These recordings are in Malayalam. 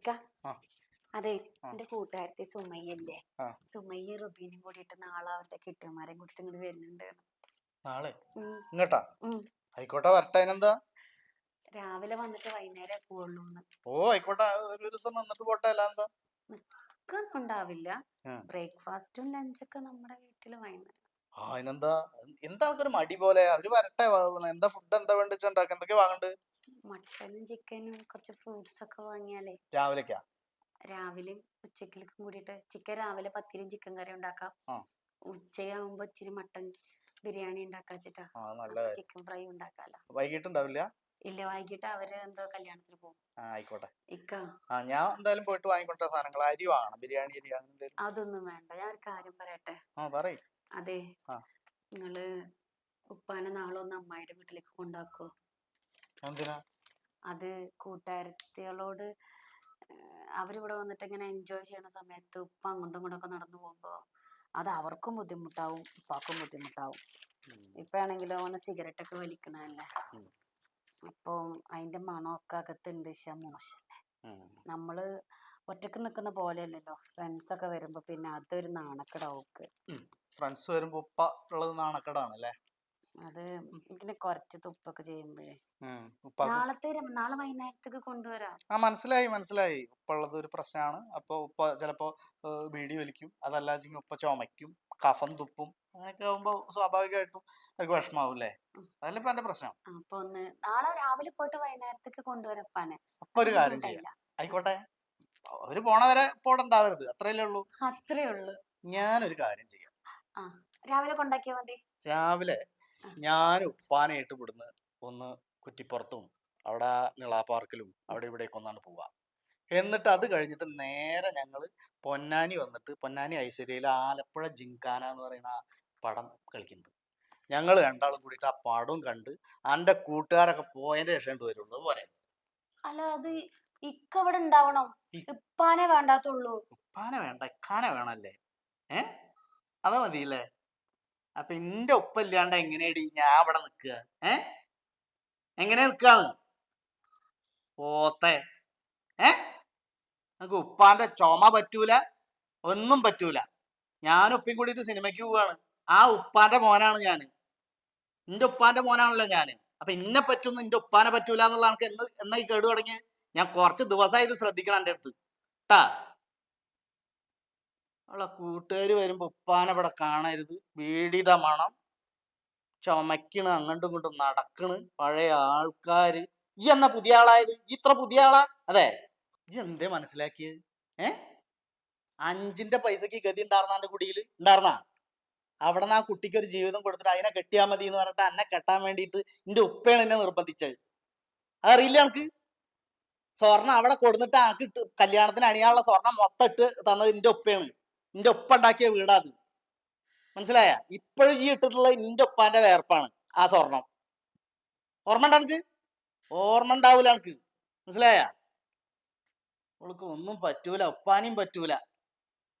ഇക്ക അതെ എന്റെ കൂട്ടുകാരത്തെ സുമയ്യല്ലേ. സുമയ്യ റുബീനും കൂടിയിട്ട് നാളെ അവരുടെ കെട്ടിയന്മാരെയും കൂട്ടിട്ട് ഇങ്ങോട്ട് വരുന്നുണ്ട്. നാളെ? ഇങ്ങട്ടാ. ആയിക്കോട്ടെ വരട്ടെ അതിനെന്താ? രാവിലെ വന്നിട്ട് വൈകുന്നേരം പോവുള്ളൂന്ന് ഓ ആയിക്കോട്ടെ ഒരു ദിവസം നിന്നിട്ട് പോട്ടെ അല്ലാന്താ ഉണ്ടാവില്ല. ബ്രേക്ക്ഫാസ്റ്റും ലഞ്ചൊക്കെ നമ്മുടെ വീട്ടിൽ വൈകുന്നേരം. ആ അതിനെന്താ? എന്താ ഒരു മടി പോലെ? അവർ വരട്ടെ എന്താ ഫുഡ് എന്താ വേണ്ട ഉണ്ടാക്കുക എന്തൊക്കെ വാങ്ങണ്ട്? മട്ടനും ചിക്കനും കുറച്ച് ഫ്രൂട്ട്സ് ഒക്കെ വാങ്ങിയാലേ രാവിലേക്കാ? രാവിലെ ഉച്ചക്കിലേക്കും കൂടിയിട്ട് ചിക്കൻ രാവിലെ പത്തിരിയും ചിക്കൻ കറി ഉണ്ടാക്കാം. ഉച്ചയാകുമ്പോ ഇച്ചിരി മട്ടൻ ബിരിയാണി ഉണ്ടാക്കാച്ചിട്ടാ ചിക്കൻ ഫ്രൈ ഉണ്ടാക്കാലോ. വൈകിട്ടുണ്ടാവില്ല? ഇല്ല വൈകിട്ട് അവർ എന്തോ കല്യാണത്തിന് പോകും. ആയിക്കോട്ടെ. ഞാൻ എന്തായാലും പോയിട്ട് വാങ്ങിക്കൊണ്ട സാധനങ്ങൾ. അരി വാങ്ങണം. ബിരിയാണി അരി അതൊന്നും വേണ്ട. ഞാൻ ഒരു കാര്യം പറയട്ടെ? അതെ. നിങ്ങൾ ഉപ്പാനെ നാളെ ഒന്ന് അമ്മായിയുടെ വീട്ടിലേക്ക് കൊണ്ടാക്കോ എന്തിനാ? അത് കൂട്ടുകാരത്തികളോട് അവരിവിടെ വന്നിട്ട് ഇങ്ങനെ എൻജോയ് ചെയ്യണ സമയത്ത് ഉപ്പ അങ്ങോട്ടും ഇങ്ങോട്ടും ഒക്കെ നടന്നു പോകുമ്പോ അത് അവർക്കും ബുദ്ധിമുട്ടാവും ഉപ്പാക്കും ബുദ്ധിമുട്ടാവും. ഇപ്പൊ ആണെങ്കിലോ ഓന് സിഗരറ്റ് ഒക്കെ വലിക്കണല്ലേ. അപ്പം അതിന്റെ മണമൊക്കെ അകത്തുണ്ട് പക്ഷെ മോശല്ലേ. നമ്മൾ ഒറ്റയ്ക്ക് നിൽക്കുന്ന പോലെയല്ലല്ലോ ഫ്രണ്ട്സ് ഒക്കെ വരുമ്പോ പിന്നെ അതൊരു നാണക്കെടാവുക്ക് ഫ്രണ്ട്സ് വരുമ്പോ ഉപ്പ ഉള്ളത് നാണക്കേടാണ് അല്ലേ അത് ഇങ്ങനെ കുറച്ച് തുപ്പൊക്കെ ചെയ്യുമ്പോഴേ. നാളത്തെ നാളെ വൈകുന്നേരത്തേക്ക് കൊണ്ടുവരാം. ആ മനസ്സിലായി മനസ്സിലായി. ഉപ്പ ഉള്ളത് ഒരു പ്രശ്നമാണ് അപ്പൊ ഉപ്പ ചിലപ്പോ ബീഡി വലിക്കും. അതല്ല ഉപ്പ ചുമയ്ക്കും കഫം തുപ്പും. അങ്ങനെയൊക്കെ ആകുമ്പോ സ്വാഭാവികമായിട്ടും അവർക്ക് വിഷമാവും അല്ലേ. അതല്ലേ ഇപ്പൊ എന്റെ പ്രശ്നം. അപ്പൊ ഒന്ന് നാളെ രാവിലെ പോയിട്ട് വൈകുന്നേരത്തേക്ക് കൊണ്ടുവരപ്പാനെ അപ്പൊ ഒരു കാര്യം ചെയ്യാം. ആയിക്കോട്ടെ. അവർ പോണവരെ പോടണ്ടാവരുത്. അത്രയല്ലേ ഉള്ളൂ. അത്രേ ഉള്ളൂ. ഞാനൊരു കാര്യം ചെയ്യാം. രാവിലെ കൊണ്ടാക്കിയാ മതി. രാവിലെ. ഞാൻ ഉപ്പാനായിട്ട് ഇവിടുന്ന് ഒന്ന് കുറ്റിപ്പുറത്തും അവിടെ നിളാ പാർക്കിലും അവിടെ ഇവിടെയൊക്കെ ഒന്നാണ് പോവുക എന്നിട്ട് അത് കഴിഞ്ഞിട്ട് നേരെ ഞങ്ങൾ പൊന്നാനി വന്നിട്ട് പൊന്നാനി ഐശ്വര്യയിൽ ആലപ്പുഴ ജിങ്കാന എന്ന് പറയുന്ന ആ പടം കളിക്കുന്നുണ്ട്. ഞങ്ങൾ രണ്ടാളും കൂടിയിട്ട് ആ പടവും കണ്ട് എന്റെ കൂട്ടുകാരൊക്കെ പോയതിന്റെ ശേഷം വരുള്ളൂ പോലെ അല്ല അത് ഇക്ക ഇവിടെ ഉണ്ടാവണം? ഇ- ഇപ്പാനെ വേണ്ടാത്തുള്ളൂ. ഉപ്പാനെ വേണ്ട ഇക്കാനെ വേണല്ലേ? ഏ? അതാ മതിയില്ലേ? അപ്പൊ എന്റെ ഒപ്പം ഇല്ലാണ്ട് എങ്ങനെയടി ഞാൻ അവിടെ നിൽക്കുക ഏ? എങ്ങനെ നിൽക്കാന്ന് പോത്തെ. ഏ? നമുക്ക് ഉപ്പാന്റെ ചുമ പറ്റൂല? ഒന്നും പറ്റൂല. ഞാൻ ഉപ്പയും കൂടിയിട്ട് സിനിമയ്ക്ക് പോവാണ്. ആ ഉപ്പാന്റെ മോനാണ് ഞാൻ എന്റെ ഉപ്പാന്റെ മോനാണല്ലോ ഞാൻ അപ്പൊ ഇന്നെ പറ്റുന്ന എന്റെ ഉപ്പാനെ പറ്റൂല കണക്ക് എന്ന് എന്നായി കേട് തുടങ്ങി ഞാൻ കുറച്ച് ദിവസമായി ഇത് ശ്രദ്ധിക്കണം എന്റെ അടുത്ത്. ട്ടാ. അവളെ കൂട്ടുകാർ വരുമ്പോ ഉപ്പാനെ ഇവിടെ കാണരുത്. വീടിയുടെ മണം. ചുമക്കണ് അങ്ങോട്ടും ഇങ്ങോട്ടും നടക്കണ്. പഴയ ആൾക്കാര്. ഈ എന്നാ പുതിയ ആളായത്? ഈ ഇത്ര പുതിയ ആളാ? അതെ. ഈ എന്തേ മനസ്സിലാക്കിയത് ഏ? അഞ്ചിന്റെ പൈസക്ക് ഗതി ഉണ്ടായിരുന്ന എന്റെ കുടിയിൽ ഉണ്ടായിരുന്ന അവിടെ നിന്ന് ആ കുട്ടിക്ക് ഒരു ജീവിതം കൊടുത്തിട്ട് അതിനെ കെട്ടിയാൽ മതി എന്ന് പറഞ്ഞിട്ട് എന്നെ കെട്ടാൻ വേണ്ടിയിട്ട് എന്റെ ഉപ്പയാണ് എന്നെ നിർബന്ധിച്ചത്. അതറിയില്ല എനിക്ക് സ്വർണം അവിടെ കൊടുത്തിട്ട് ആൾക്ക് ഇട്ട് കല്യാണത്തിന് അണിയാനുള്ള സ്വർണം മൊത്തം ഇട്ട് തന്നത് എന്റെ ഉപ്പയാണ്. എന്റെ ഒപ്പ ഉണ്ടാക്കിയ വീടാ അത്. മനസ്സിലായ? ഇപ്പോഴും ഈ ഇട്ടിട്ടുള്ള നിന്റെ ഒപ്പാന്റെ വേർപ്പാണ്. ആ സ്വർണം. ഓർമ്മ ഉണ്ടോ എനിക്ക് ഓർമ്മ ഉണ്ടാവൂല എനിക്ക് മനസ്സിലായ? അവൾക്ക് ഒന്നും പറ്റൂല. ഒപ്പാനും പറ്റൂല.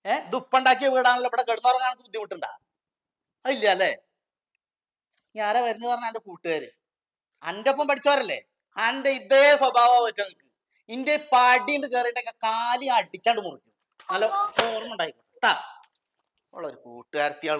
ഏ? ഇത് ഉപ്പ ഉണ്ടാക്കിയ വീടാണല്ലോ. ഇവിടെ കിടന്നുറങ്ങാൻ എനിക്ക് ബുദ്ധിമുട്ടുണ്ടാ? അതില്ല അല്ലേ? ഞാരാ വരുന്നു പറഞ്ഞ എന്റെ കൂട്ടുകാര്? അന്റെ ഒപ്പം പഠിച്ചവരല്ലേ? അന്റെ ഇതേ സ്വഭാവം പറ്റും നിനക്ക് ഇന്റെ പാടിണ്ട് കയറിയിട്ടൊക്കെ കാലി അടിച്ചാണ്ട് മുറിക്കും. നല്ല ഓർമ്മ ഉണ്ടായിക്കോട്ടെ. ട്ടാ. ഒരു കൂട്ടുകാരത്തിയാൾ